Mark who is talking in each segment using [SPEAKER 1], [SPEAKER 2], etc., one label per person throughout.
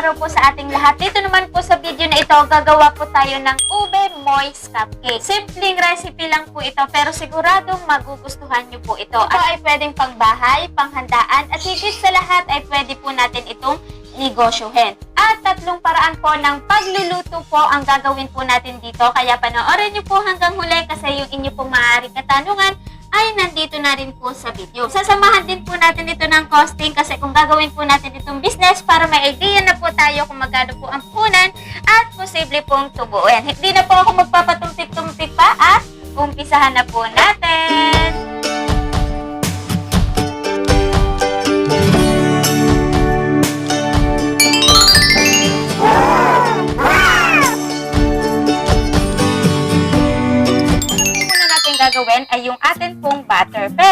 [SPEAKER 1] araw po sa ating lahat. Dito naman po sa video na ito, gagawa po tayo ng ube moist cupcake. Simpleng recipe lang po ito, pero siguradong magugustuhan nyo po ito. Ito ay pwedeng pangbahay, panghandaan, at higit sa lahat ay pwede po natin itong negosyohin. At tatlong paraan po ng pagluluto po ang gagawin po natin dito. Kaya panoorin nyo po hanggang huli kasi yung inyo pong maaaring katanungan ay nandito na rin po sa video. Sasamahan din po natin ito ng costing kasi kung gagawin po natin itong business para may idea na po tayo kung magkano po ang punan at posible pong tubuin. Hindi na po ako magpapatumpik-tumpik pa at umpisahan na po natin.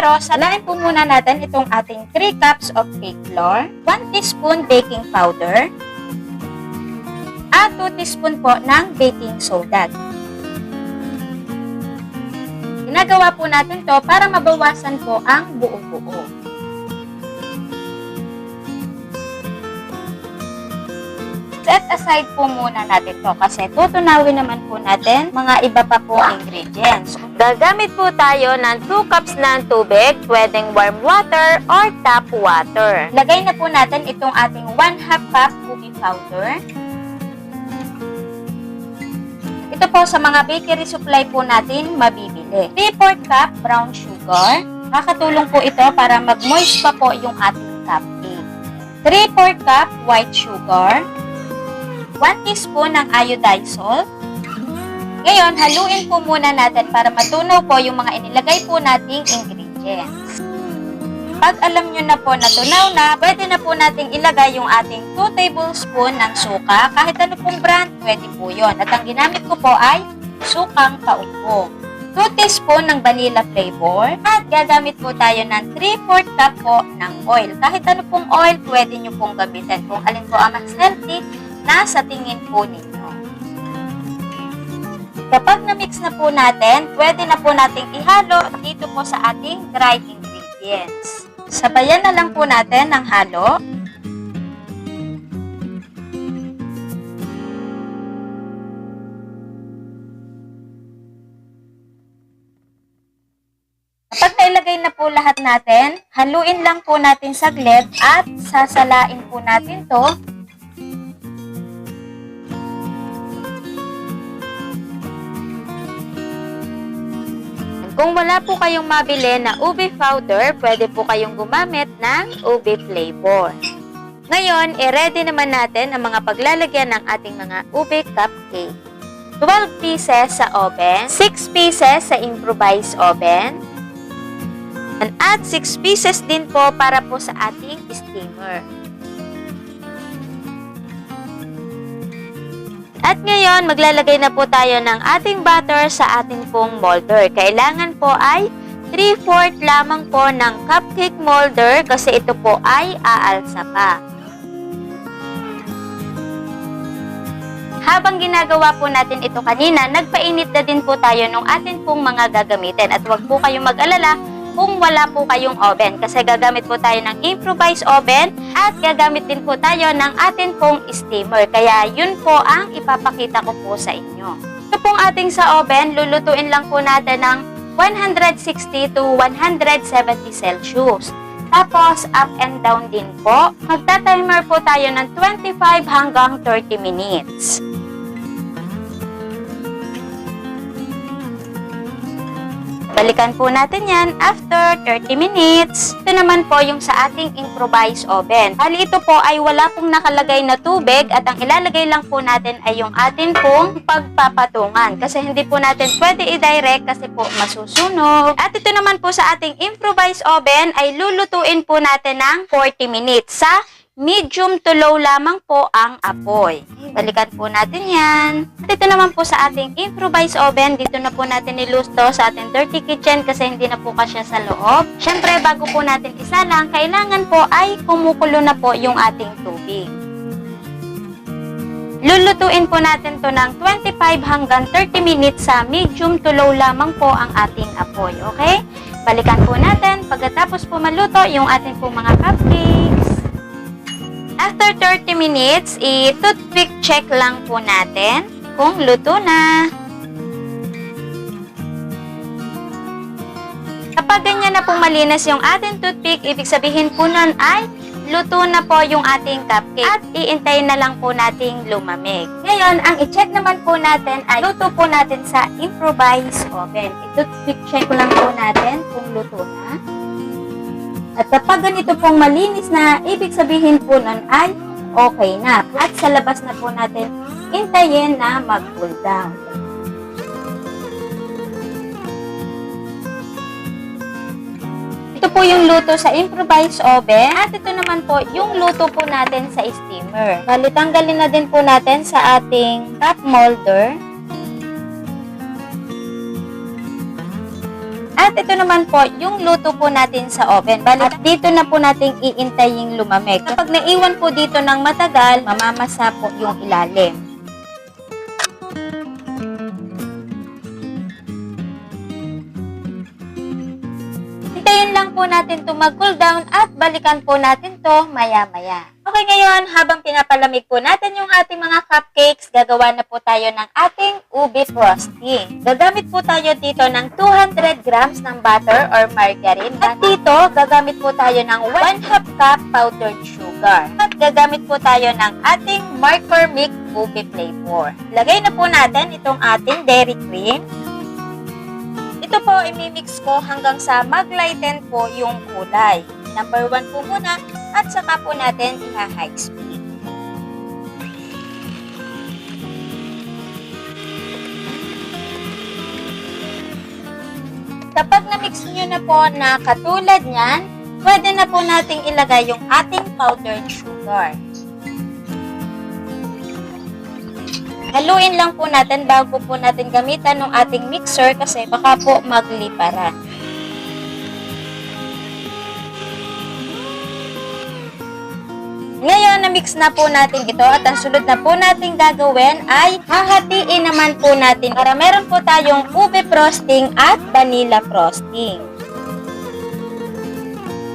[SPEAKER 1] Pero salain po muna natin itong ating 3 cups of cake flour, 1 teaspoon baking powder, at 2 teaspoon po ng baking soda. Ginagawa po natin to para mabawasan po ang buo-buo. Set aside po muna natin to kasi tutunawin naman po natin mga iba pa po ingredients. Gagamit po tayo ng 2 cups ng tubig, pwedeng warm water or tap water. Lagay na po natin itong ating 1 half cup ubi powder. Ito po sa mga bakery supply po natin mabibili. 3 cup brown sugar. Nakatulong po ito para mag-moist pa po yung ating cupcake. 3 cup white sugar. 1 teaspoon ng iodized salt. Ngayon, haluin po muna natin para matunaw po yung mga inilagay po nating ingredients. Pag alam nyo na po na tunaw na, pwede na po nating ilagay yung ating 2 tablespoon ng suka. Kahit ano pong brand, pwede po yon. At ang ginamit ko po ay sukang kaupo. 2 teaspoon ng vanilla flavor. At gagamit po tayo ng 3-4 cup po ng oil. Kahit ano pong oil, pwede nyo pong gamitin. Kung alin po ang mas healthy, na sa tingin po ninyo. Kapag na-mix na po natin, pwede na po nating ihalo dito po sa ating dry ingredients. Sabayan na lang po natin ng halo. Kapag nailagay na po lahat natin, haluin lang po natin saglit at sasalain po natin to Kung wala po kayong mabili na ube powder, pwede po kayong gumamit ng ube flavor. Ngayon, i-ready naman natin ang mga paglalagyan ng ating mga ube cupcake. 12 pieces sa oven, 6 pieces sa improvised oven, and add 6 pieces din po para po sa ating steamer. At ngayon, maglalagay na po tayo ng ating butter sa ating pong molder. Kailangan po ay 3-4 lamang po ng cupcake molder kasi ito po ay aalsa pa. Habang ginagawa po natin ito kanina, nagpainit na din po tayo ng atin pong mga gagamitin. At huwag po kayong mag-alala kung wala po kayong oven kasi gagamit po tayo ng improvised oven at gagamit din po tayo ng atin pong steamer. Kaya yun po ang ipapakita ko po sa inyo. Ito pong ating sa oven, lulutuin lang po natin ng 160 to 170 Celsius. Tapos, up and down din po. Magta-timer po tayo ng 25 hanggang 30 minutes. Balikan po natin yan after 30 minutes. Ito naman po yung sa ating improvised oven. Hali ito po ay wala pong nakalagay na tubig at ang ilalagay lang po natin ay yung atin pong pagpapatungan. Kasi hindi po natin pwede i-direct kasi po masusunog. At ito naman po sa ating improvised oven ay lulutuin po natin ng 40 minutes sa medium to low lamang po ang apoy. Balikan po natin yan. At ito naman po sa ating improvised oven, dito na po natin nilusto sa ating dirty kitchen kasi hindi na po kasya sa loob. Siyempre, bago po natin isa lang, kailangan po ay kumukulo na po yung ating tubig. Lulutuin po natin to ng 25 hanggang 30 minutes sa medium to low lamang po ang ating apoy, okay? Balikan po natin pagkatapos po maluto yung ating po mga cupcakes. After 30 minutes, i-toothpick check lang po natin kung luto na. Kapag ganyan na pong malinis yung ating toothpick, ibig sabihin po nun ay luto na po yung ating cupcake at iintayin na lang po nating lumamig. Ngayon, ang i-check naman po natin ay luto po natin sa improvised oven. I-toothpick check lang po natin kung luto na. At kapag ganito pong malinis na, ibig sabihin po nun ay okay na. At sa labas na po natin, intayin na mag-cool down. Ito po yung luto sa improvised oven. At ito naman po yung luto po natin sa steamer. Bali, tanggalin na din po natin sa ating cup molder. At ito naman po yung luto po natin sa oven. Bali, at dito na po natin iintayin lumamig. Kapag naiwan po dito ng matagal, mamamasa po yung ilalim. Hintayin lang po natin to mag-cool down at balikan po natin to maya-maya. Okay, ngayon, habang pinapalamig po natin yung ating mga cupcakes, gagawa na po tayo ng ating ube frosting. Gagamit po tayo dito ng 200 grams ng butter or margarine. At dito, gagamit po tayo ng 1 half cup powdered sugar. At gagamit po tayo ng ating McCormick ube flavor. Lagay na po natin itong ating dairy cream. Ito po, imimix ko hanggang sa mag-lighten po yung kulay. Number 1 po muna at saka po natin iha-high speed. Kapag na-mix nyo na po na katulad niyan, pwede na po nating ilagay yung ating powdered sugar. Haluin lang po natin bago po natin gamitan ng ating mixer kasi baka po magliparan. Ngayon, na-mix na po natin ito at ang sunod na po natin gagawin ay hahatiin naman po natin para meron po tayong ube frosting at vanilla frosting.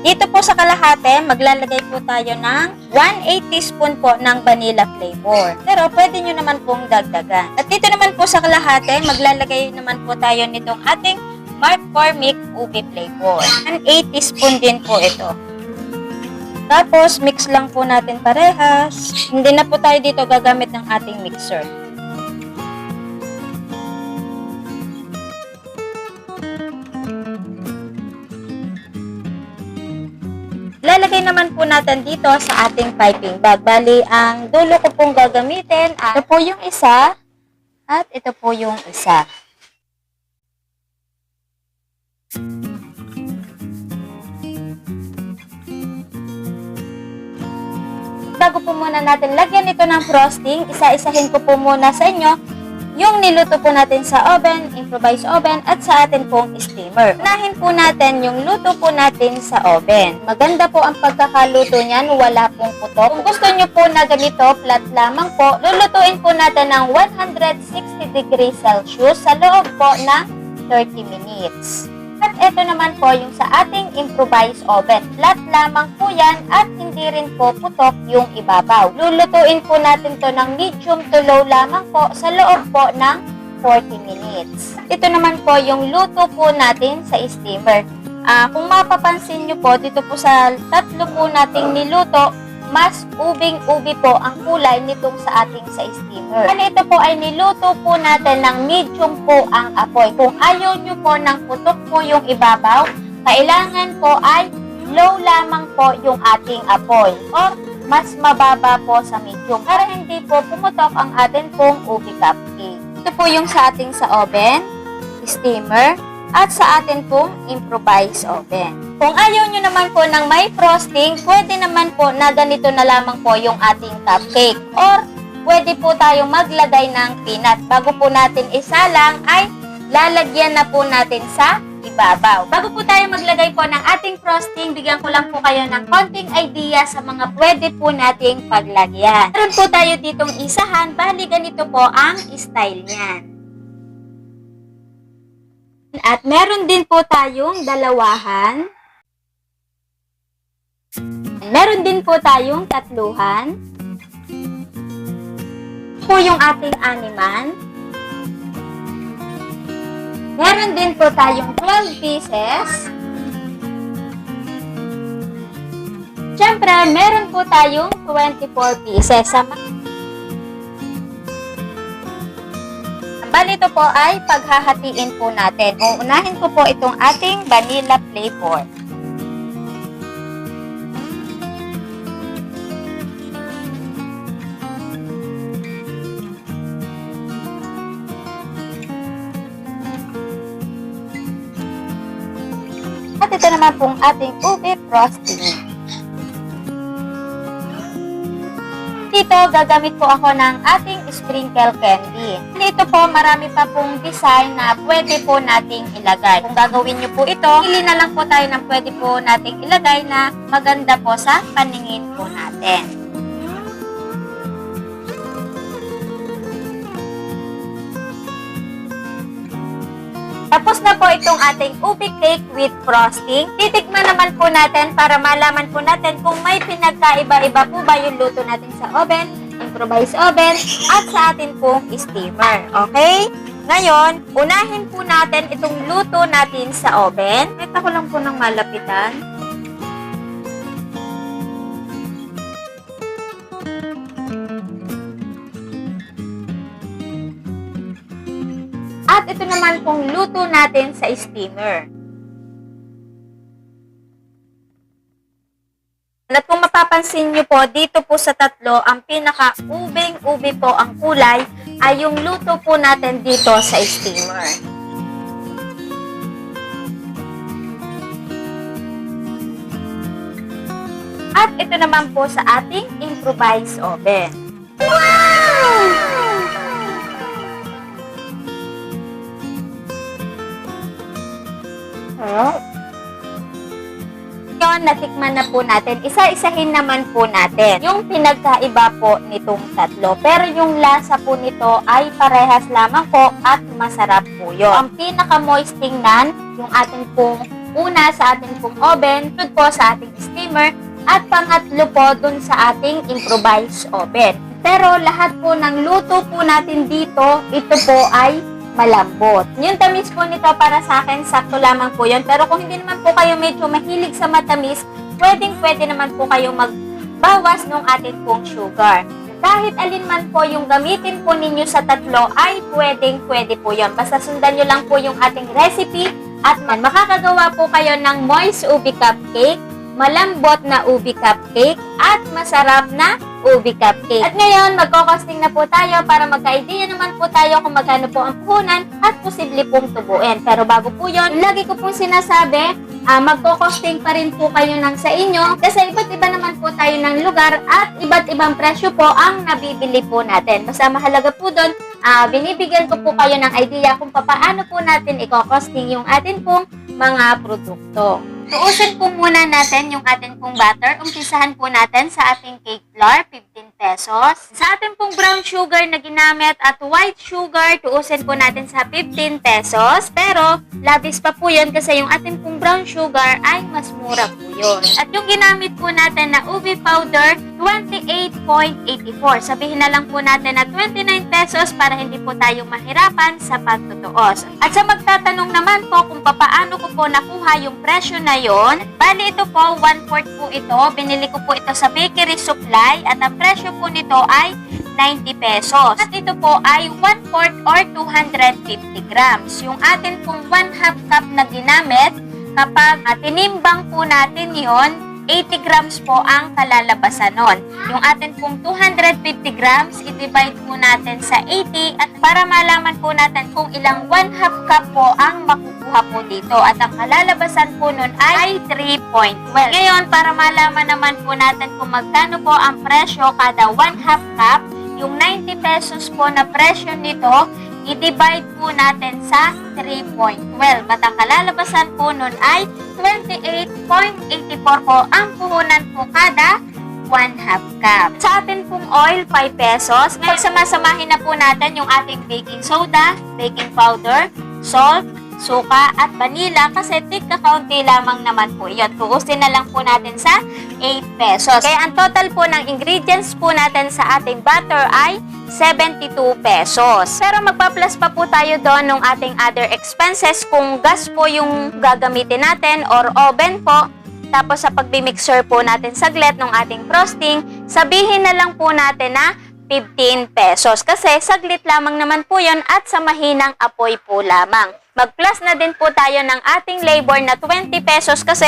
[SPEAKER 1] Dito po sa kalahati, maglalagay po tayo ng 1 8 teaspoon po ng vanilla flavor. Pero pwede nyo naman pong dagdagan. At dito naman po sa kalahati, maglalagay naman po tayo nitong ating McCormick ube flavor. 1 8 teaspoon din po ito. Tapos, mix lang po natin parehas. Hindi na po tayo dito gagamit ng ating mixer. Lalagay naman po natin dito sa ating piping bag. Bali, ang dulo ko pong gagamitin, ito po yung isa, at ito po yung isa. Bago po muna natin lagyan ito ng frosting, isa-isahin ko po muna sa inyo yung niluto po natin sa oven, improvised oven, at sa atin pong steamer. Unahin po natin yung luto po natin sa oven. Maganda po ang pagkakaluto niyan, wala pong putok. Kung gusto nyo po na ganito, flat lamang po, lulutuin po natin ng 160 degrees Celsius sa loob po ng 30 minutes. At ito naman po yung sa ating improvised oven. Flat lamang po yan at hindi rin po putok yung ibabaw. Lulutuin po natin to ng medium to low lamang po sa loob po ng 40 minutes. Ito naman po yung luto po natin sa steamer. Ah, kung mapapansin nyo po, dito po sa tatlo po nating niluto, mas ubing-ubi po ang kulay nitong sa ating sa steamer. Ano ito po ay niluto po natin ng medium po ang apoy. Kung ayaw nyo po ng putok po yung ibabaw, kailangan po ay low lamang po yung ating apoy or mas mababa po sa medium para hindi po pumutok ang atin pong ubi cupcake. Ito po yung sa ating sa oven, steamer, at sa atin pong improvised oven. Kung ayaw nyo naman po ng may frosting, pwede naman po na ganito na lamang po yung ating cupcake. Or, pwede po tayong maglagay ng peanut. Bago po natin isalang, ay lalagyan na po natin sa ibabaw. Bago po tayo maglagay po ng ating frosting, bigyan ko lang po kayo ng konting idea sa mga pwede po nating paglagyan. Meron po tayo ditong isahan, bali ganito po ang style niyan. At meron din po tayong dalawahan. Meron din po tayong tatluhan. Po yung ating animan. Meron din po tayong 12 pieces. Siyempre, meron po tayong 24 pieces. Sa Bali ito po ay paghahatiin po natin. Uunahin ko po itong ating vanilla flavor. At ito naman pong ating ube frosting. Dito, gagamit po ako ng ating sprinkle candy. Dito po, marami pa pong design na pwede po nating ilagay. Kung gagawin nyo po ito, pili na lang po tayo ng pwede po nating ilagay na maganda po sa paningin po natin. Tapos na po itong ating ube cake with frosting. Titikman naman po natin para malaman po natin kung may pinagkaiba-iba po ba yung luto natin sa oven, improvised oven, at sa atin pong steamer. Okay? Ngayon, unahin po natin itong luto natin sa oven. Kita ko lang po ng malapitan. At ito naman pong luto natin sa steamer. At kung mapapansin nyo po, dito po sa tatlo, ang pinaka-ubing-ube po ang kulay ay yung luto po natin dito sa steamer. At ito naman po sa ating improvised oven. Wow! Ngayon, natikman na po natin. Isa-isahin naman po natin yung pinagkaiba po nitong tatlo. Pero yung lasa po nito ay parehas lamang po at masarap po yun. Ang pinaka-moist tingnan, yung ating pong una sa ating pong oven, sunod po sa ating steamer, at pangatlo po dun sa ating improvised oven. Pero lahat po ng luto po natin dito, ito po ay malambot. Yung tamis po nito para sa akin, sakto lamang po yun. Pero kung hindi naman po kayo medyo mahilig sa matamis, pwedeng pwede naman po kayo magbawas ng ating pong sugar. Kahit alin man po yung gamitin po ninyo sa tatlo, ay pwedeng pwede po yun. Basta sundan nyo lang po yung ating recipe at man makakagawa po kayo ng moist ubi cupcake, malambot na ubi cupcake, at masarap na ubi cupcake. At ngayon, magkokosting na po tayo para magka-idea naman po tayo kung magkano po ang puhunan at posible pong tubuin. Pero bago po yon, lagi ko pong sinasabi, ah, magkokosting pa rin po kayo ng sa inyo kasi iba't iba naman po tayo ng lugar at iba't ibang presyo po ang nabibili po natin. Basta mahalaga po doon, ah, binibigyan ko po kayo ng idea kung paano po natin i-costing yung atin pong mga produkto. Tuusin po muna natin yung ating pong butter. Umpisahan po natin sa ating cake flour, 15 pesos. Sa ating pong brown sugar na ginamit at white sugar, tuusin po natin sa 15 pesos. Pero, labis pa po yun kasi yung ating pong brown sugar ay mas mura po yun. At yung ginamit po natin na ubi powder, 28.84. Sabihin na lang po natin na 29 pesos para hindi po tayo mahirapan sa pagtutuos. At sa magtatanong naman po kung papaano ko po nakuha yung presyo na yon, bali ito po, 1 quart po ito. Binili ko po ito sa bakery supply at ang presyo po nito ay 90 pesos. At ito po ay 1 quart or 250 grams. Yung atin pong 1 half cup na ginamit, kapag ah, tinimbang po natin yon 80 grams po ang kalalabasan nun. Yung atin pong 250 grams, i-divide po natin sa 80 at para malaman po natin kung ilang 1 half cup po ang makukuha po dito. At ang kalalabasan po nun ay 3.12. Ngayon, para malaman naman po natin kung magkano po ang presyo kada 1 half cup, yung 90 pesos po na presyo nito, i-divide po natin sa 3.12. At ang kalalabasan po nun ay 28.84 po ang puhunan po kada 1 half cup. Sa atin pong oil, 5 pesos. Ngayon, sama-samahin na po natin yung ating baking soda, baking powder, salt, suka at vanilla kasi tig kakaunti lamang naman po yun. Tuusin na lang po natin sa 8 pesos. Kaya ang total po ng ingredients po natin sa ating butter ay 72 pesos. Pero magpa-plus pa po tayo doon ng ating other expenses kung gas po yung gagamitin natin or oven po. Tapos sa pagbi-mixer po natin saglit ng ating frosting, sabihin na lang po natin na 15 pesos. Kasi saglit lamang naman po yon at sa mahinang apoy po lamang. Mag-plus na din po tayo ng ating labor na 20 pesos kasi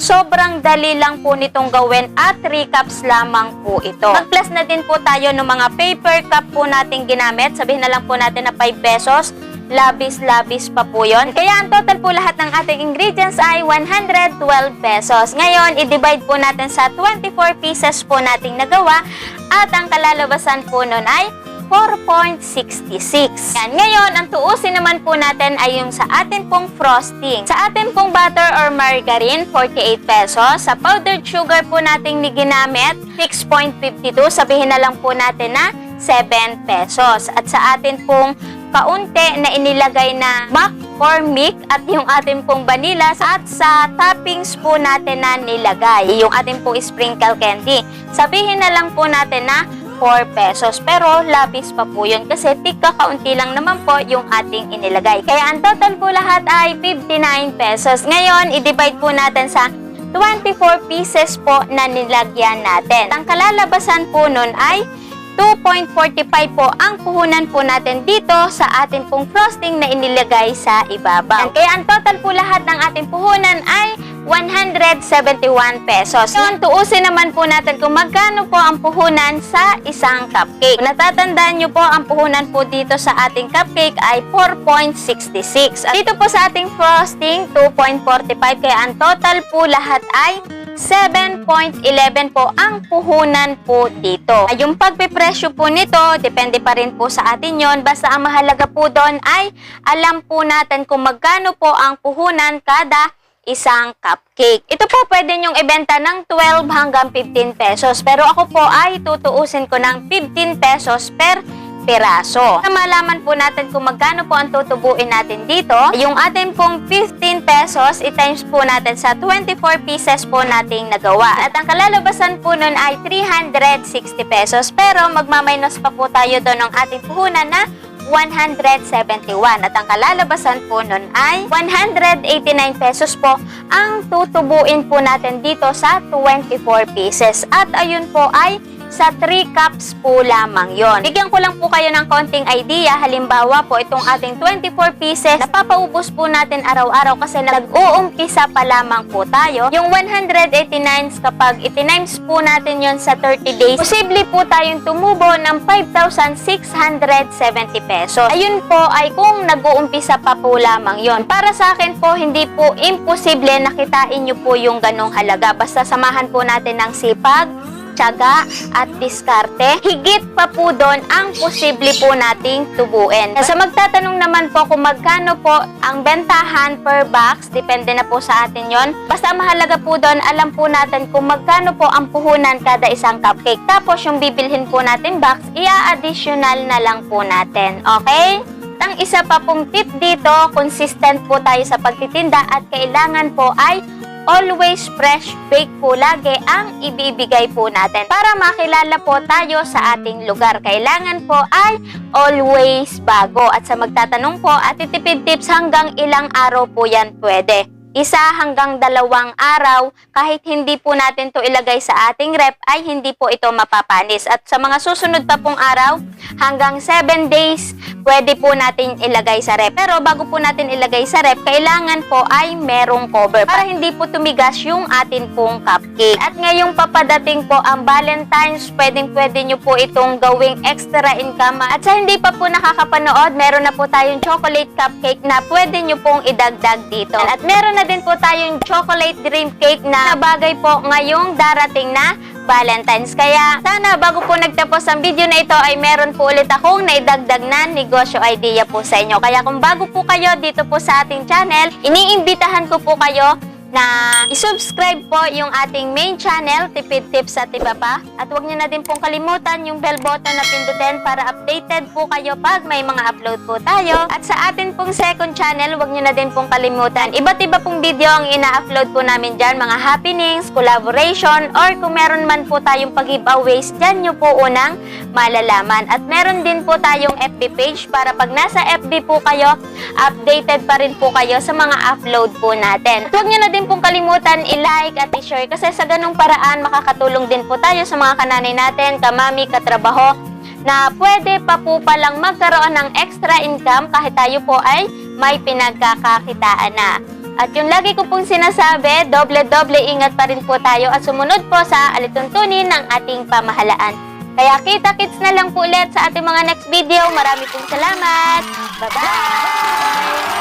[SPEAKER 1] sobrang dali lang po nitong gawin at 3 cups lamang po ito. Mag-plus na din po tayo ng mga paper cup po nating ginamit. Sabihin na lang po natin na 5 pesos. Labis-labis pa po yon. Kaya ang total po lahat ng ating ingredients ay 112 pesos. Ngayon, i-divide po natin sa 24 pieces po nating nagawa at ang kalalabasan po nun ay 4.66. Yan. Ngayon, ang tuusin naman po natin ay yung sa atin pong frosting. Sa atin pong butter or margarine, 48 pesos. Sa powdered sugar po nating ginamit, 6.52. Sabihin na lang po natin na 7 pesos. At sa atin pong kaunti na inilagay na McCormick at yung ating pong vanilla at sa toppings po natin na nilagay, yung ating pong sprinkle candy. Sabihin na lang po natin na 4 pesos. Pero labis pa po yun kasi tika kaunti lang naman po yung ating inilagay. Kaya ang total po lahat ay 59 pesos. Ngayon, i-divide po natin sa 24 pieces po na nilagyan natin. Ang kalalabasan po nun ay 2.45 po ang puhunan po natin dito sa ating pong frosting na inilagay sa ibabaw. Kaya ang total po lahat ng ating puhunan ay 171 pesos. Ngayon, tuusin naman po natin kung magkano po ang puhunan sa isang cupcake. Kung natatandaan nyo po, ang puhunan po dito sa ating cupcake ay 4.66. At dito po sa ating frosting, 2.45. Kaya ang total po lahat ay 7.11 po ang puhunan po dito. Yung pagpipresyo po nito, depende pa rin po sa atin yon. Basta ang mahalaga po doon ay alam po natin kung magkano po ang puhunan kada isang cupcake. Ito po pwede nyong ibenta ng 12 hanggang 15 pesos. Pero ako po ay tutuusin ko ng 15 pesos per piraso. Para malaman po natin kung magkano po ang tutubuin natin dito, yung atin pong 15 pesos, i-times po natin sa 24 pieces po nating nagawa. At ang kalalabasan po nun ay 360 pesos. Pero magmaminus pa po tayo doon ng ating puhunan na 171 at ang kalalabasan po nun ay 189 pesos po ang tutubuin po natin dito sa 24 pieces at ayun po ay sa 3 cups po lamang yon. Bigyan ko lang po kayo ng konting idea. Halimbawa po, itong ating 24 pieces, napapaubos po natin araw-araw kasi nag-uumpisa pa lamang po tayo. Yung 189 kapag itinimes po natin yon sa 30 days, posible po tayong tumubo ng 5,670 pesos. Ayun po ay kung nag-uumpisa pa po lamang yon. Para sa akin po, hindi po imposible nakitain nyo po yung ganong halaga. Basta samahan po natin ng sipag, tiyaga at diskarte. Higit pa po doon ang posible po nating tubuin. Sa magtatanong naman po kung magkano po ang bentahan per box, depende na po sa atin yon. Basta mahalaga po doon, alam po natin kung magkano po ang puhunan kada isang cupcake. Tapos yung bibilhin po natin box, ia-additional na lang po natin. Okay? Ang isa pa pong tip dito, consistent po tayo sa pagtitinda at kailangan po ay always fresh bake po lagi ang ibibigay po natin para makilala po tayo sa ating lugar. Kailangan po ay always bago. At sa magtatanong po, at itipid tips hanggang ilang araw po yan pwede. Isa hanggang dalawang araw, kahit hindi po natin to ilagay sa ating rep, ay hindi po ito mapapanis. At sa mga susunod pa pong araw, hanggang 7 days, pwede po natin ilagay sa rep. Pero bago po natin ilagay sa rep, kailangan po ay merong cover para hindi po tumigas yung atin pong cupcake. At ngayong papadating po ang Valentine's, pwedeng pwede nyo po itong gawing extra income. At sa hindi pa po nakakapanood, meron na po tayong chocolate cupcake na pwede nyo pong idagdag dito. At meron na din po tayong chocolate dream cake na bagay po ngayong darating na Valentine's. Kaya sana bago po nagtapos ang video na ito ay meron po ulit akong naidagdag na negosyo idea po sa inyo. Kaya kung bago po kayo dito po sa ating channel, iniimbitahan ko po kayo
[SPEAKER 2] na isubscribe po yung ating main channel, Tipid Tips at Iba pa. At huwag niyo na din pong kalimutan yung bell button na pindutin para updated po kayo pag may mga upload po tayo. At sa atin pong second channel, huwag niyo na din pong kalimutan. Iba't iba pong video ang ina-upload po namin dyan, mga happenings, collaboration, or kung meron man po tayong pag-giveaways, dyan nyo po unang malalaman. At meron din po tayong FB page para pag nasa FB po kayo, updated pa rin po kayo sa mga upload po natin. At huwag nyo na din pong kalimutan i-like at i-share kasi sa ganung paraan makakatulong din po tayo sa mga kananay natin, kamami, katrabaho, na pwede pa po palang magkaroon ng extra income kahit tayo po ay may pinagkakakitaan na. At yung lagi ko pong sinasabi, doble-doble ingat pa rin po tayo at sumunod po sa alituntunin ng ating pamahalaan. Kaya kita-kits na lang po ulit sa ating mga next video. Marami pong salamat. Bye-bye!